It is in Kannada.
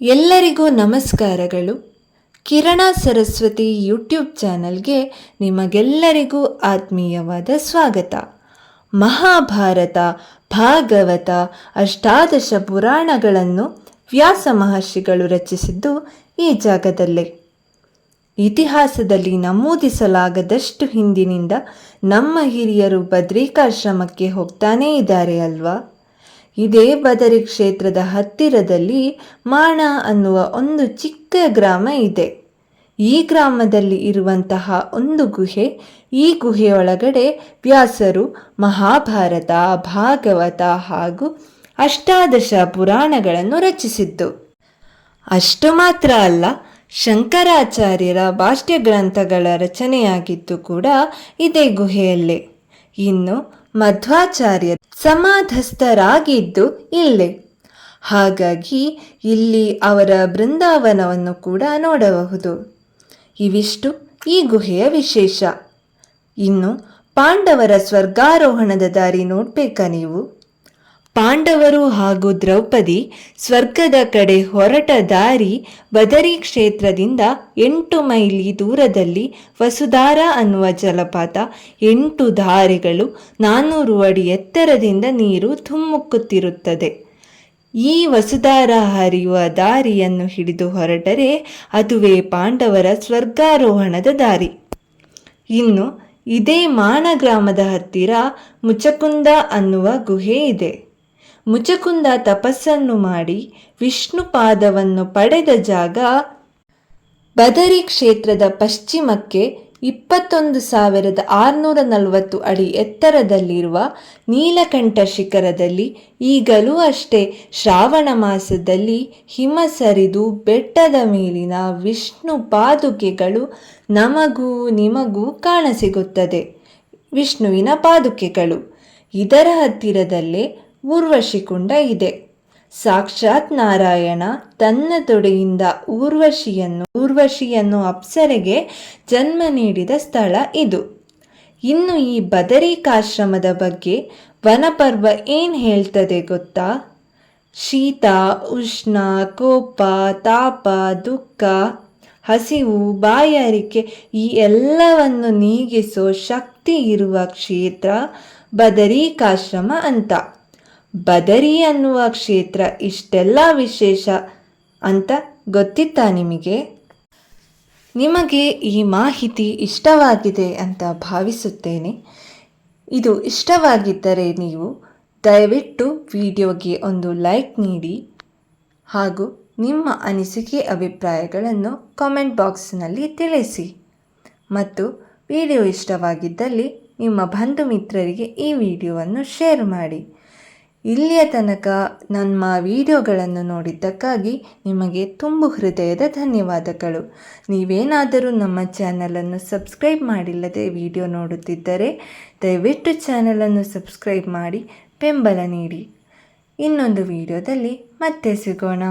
ಎಲ್ಲರಿಗೂ ನಮಸ್ಕಾರಗಳು. ಕಿರಣ ಸರಸ್ವತಿ ಯೂಟ್ಯೂಬ್ ಚಾನಲ್ಗೆ ನಿಮಗೆಲ್ಲರಿಗೂ ಆತ್ಮೀಯವಾದ ಸ್ವಾಗತ. ಮಹಾಭಾರತ, ಭಾಗವತ, ಅಷ್ಟಾದಶ ಪುರಾಣಗಳನ್ನು ವ್ಯಾಸ ಮಹರ್ಷಿಗಳು ರಚಿಸಿದ್ದು ಈ ಜಾಗದಲ್ಲೇ. ಇತಿಹಾಸದಲ್ಲಿ ನಮೂದಿಸಲಾಗದಷ್ಟು ಹಿಂದಿನಿಂದ ನಮ್ಮ ಹಿರಿಯರು ಬದ್ರಿಕಾಶ್ರಮಕ್ಕೆ ಹೋಗ್ತಾನೇ ಇದ್ದಾರೆ ಅಲ್ವಾ? ಇದೇ ಬದರಿ ಕ್ಷೇತ್ರದ ಹತ್ತಿರದಲ್ಲಿ ಮಾಣ ಅನ್ನುವ ಒಂದು ಚಿಕ್ಕ ಗ್ರಾಮ ಇದೆ. ಈ ಗ್ರಾಮದಲ್ಲಿ ಇರುವಂತಹ ಒಂದು ಗುಹೆ, ಈ ಗುಹೆಯೊಳಗಡೆ ವ್ಯಾಸರು, ಮಹಾಭಾರತ, ಭಾಗವತ ಹಾಗೂ ಅಷ್ಟಾದಶ ಪುರಾಣಗಳನ್ನು ರಚಿಸಿದ್ದು. ಅಷ್ಟು ಮಾತ್ರ ಅಲ್ಲ, ಶಂಕರಾಚಾರ್ಯರ ಭಾಷ್ಯ ಗ್ರಂಥಗಳ ರಚನೆಯಾಗಿದ್ದು ಕೂಡ ಇದೇ ಗುಹೆಯಲ್ಲೇ. ಇನ್ನು ಮಧ್ವಾಚಾರ್ಯ ಸಮಾಧಸ್ಥರಾಗಿದ್ದು ಇಲ್ಲೇ. ಹಾಗಾಗಿ ಇಲ್ಲಿ ಅವರ ಬೃಂದಾವನವನ್ನು ಕೂಡ ನೋಡಬಹುದು. ಇವಿಷ್ಟು ಈ ಗುಹೆಯ ವಿಶೇಷ. ಇನ್ನು ಪಾಂಡವರ ಸ್ವರ್ಗಾರೋಹಣದ ದಾರಿ ನೋಡ್ಬೇಕಾ ನೀವು? ಪಾಂಡವರು ಹಾಗೂ ದ್ರೌಪದಿ ಸ್ವರ್ಗದ ಕಡೆ ಹೊರಟ ದಾರಿ ಬದರಿ ಕ್ಷೇತ್ರದಿಂದ ಎಂಟು ಮೈಲಿ ದೂರದಲ್ಲಿ ವಸುಧಾರ ಅನ್ನುವ ಜಲಪಾತ, ಎಂಟು ದಾರಿಗಳು ನಾನ್ನೂರು ಅಡಿ ಎತ್ತರದಿಂದ ನೀರು ಧುಮ್ಮುಕ್ಕುತ್ತಿರುತ್ತದೆ ಈ ವಸುಧಾರ ಹರಿಯುವ ದಾರಿಯನ್ನು ಹಿಡಿದು ಹೊರಟರೆ ಅದುವೇ ಪಾಂಡವರ ಸ್ವರ್ಗಾರೋಹಣದ ದಾರಿ. ಇನ್ನು ಇದೇ ಮಾಣ ಗ್ರಾಮದ ಹತ್ತಿರ ಮುಚಕುಂದ ಅನ್ನುವ ಗುಹೆ ಇದೆ. ಮುಚಕುಂದ ತಪಸ್ಸನ್ನು ಮಾಡಿ ವಿಷ್ಣು ಪಾದವನ್ನು ಪಡೆದ ಜಾಗ ಬದರಿ ಕ್ಷೇತ್ರದ ಪಶ್ಚಿಮಕ್ಕೆ ಇಪ್ಪತ್ತೊಂದು ಸಾವಿರದ ಆರುನೂರ ನಲವತ್ತು ಅಡಿ ಎತ್ತರದಲ್ಲಿರುವ ನೀಲಕಂಠ ಶಿಖರದಲ್ಲಿ ಈಗಲೂ ಅಷ್ಟೇ ಶ್ರಾವಣ ಮಾಸದಲ್ಲಿ ಹಿಮ ಸರಿದು ಬೆಟ್ಟದ ಮೇಲಿನ ವಿಷ್ಣು ಪಾದುಕೆಗಳು ನಮಗೂ ನಿಮಗೂ ಕಾಣಸಿಗುತ್ತದೆ. ವಿಷ್ಣುವಿನ ಪಾದುಕೆಗಳು. ಇದರ ಹತ್ತಿರದಲ್ಲೇ ಊರ್ವಶಿಕುಂಡ ಇದೆ. ಸಾಕ್ಷಾತ್ ನಾರಾಯಣ ತನ್ನ ತೊಡೆಯಿಂದ ಊರ್ವಶಿಯನ್ನು ಊರ್ವಶಿಯನ್ನು ಅಪ್ಸರೆಗೆ ಜನ್ಮ ನೀಡಿದ ಸ್ಥಳ ಇದು. ಇನ್ನು ಈ ಬದರಿಕಾಶ್ರಮದ ಬಗ್ಗೆ ವನಪರ್ವ ಏನು ಹೇಳ್ತದೆ ಗೊತ್ತಾ? ಶೀತ, ಉಷ್ಣ, ಕೋಪ, ತಾಪ, ದುಃಖ, ಹಸಿವು, ಬಾಯಾರಿಕೆ ಈ ಎಲ್ಲವನ್ನು ನೀಗಿಸೋ ಶಕ್ತಿ ಇರುವ ಕ್ಷೇತ್ರ ಬದರಿಕಾಶ್ರಮ ಅಂತ. ಬದರಿ ಅನ್ನುವ ಕ್ಷೇತ್ರ ಇಷ್ಟೆಲ್ಲ ವಿಶೇಷ ಅಂತ ಗೊತ್ತಿತ್ತಾ ನಿಮಗೆ? ನಿಮಗೆ ಈ ಮಾಹಿತಿ ಇಷ್ಟವಾಗಿದೆ ಅಂತ ಭಾವಿಸುತ್ತೇನೆ. ಇದು ಇಷ್ಟವಾಗಿದ್ದರೆ ನೀವು ದಯವಿಟ್ಟು ವಿಡಿಯೋಗೆ ಒಂದು ಲೈಕ್ ನೀಡಿ ಹಾಗೂ ನಿಮ್ಮ ಅನಿಸಿಕೆ ಅಭಿಪ್ರಾಯಗಳನ್ನು ಕಾಮೆಂಟ್ ಬಾಕ್ಸ್ನಲ್ಲಿ ತಿಳಿಸಿ. ಮತ್ತು ವಿಡಿಯೋ ಇಷ್ಟವಾಗಿದ್ದಲ್ಲಿ ನಿಮ್ಮ ಬಂಧು ಮಿತ್ರರಿಗೆ ಈ ವಿಡಿಯೋವನ್ನು ಶೇರ್ ಮಾಡಿ. ಇಲ್ಲಿಯ ತನಕ ನಮ್ಮ ವಿಡಿಯೋಗಳನ್ನು ನೋಡಿದ್ದಕ್ಕಾಗಿ ನಿಮಗೆ ತುಂಬು ಹೃದಯದ ಧನ್ಯವಾದಗಳು. ನೀವೇನಾದರೂ ನಮ್ಮ ಚಾನಲನ್ನು ಸಬ್ಸ್ಕ್ರೈಬ್ ಮಾಡಿಲ್ಲದೆ ವಿಡಿಯೋ ನೋಡುತ್ತಿದ್ದರೆ ದಯವಿಟ್ಟು ಚಾನಲನ್ನು ಸಬ್ಸ್ಕ್ರೈಬ್ ಮಾಡಿ ಬೆಂಬಲ ನೀಡಿ. ಇನ್ನೊಂದು ವಿಡಿಯೋದಲ್ಲಿ ಮತ್ತೆ ಸಿಗೋಣ.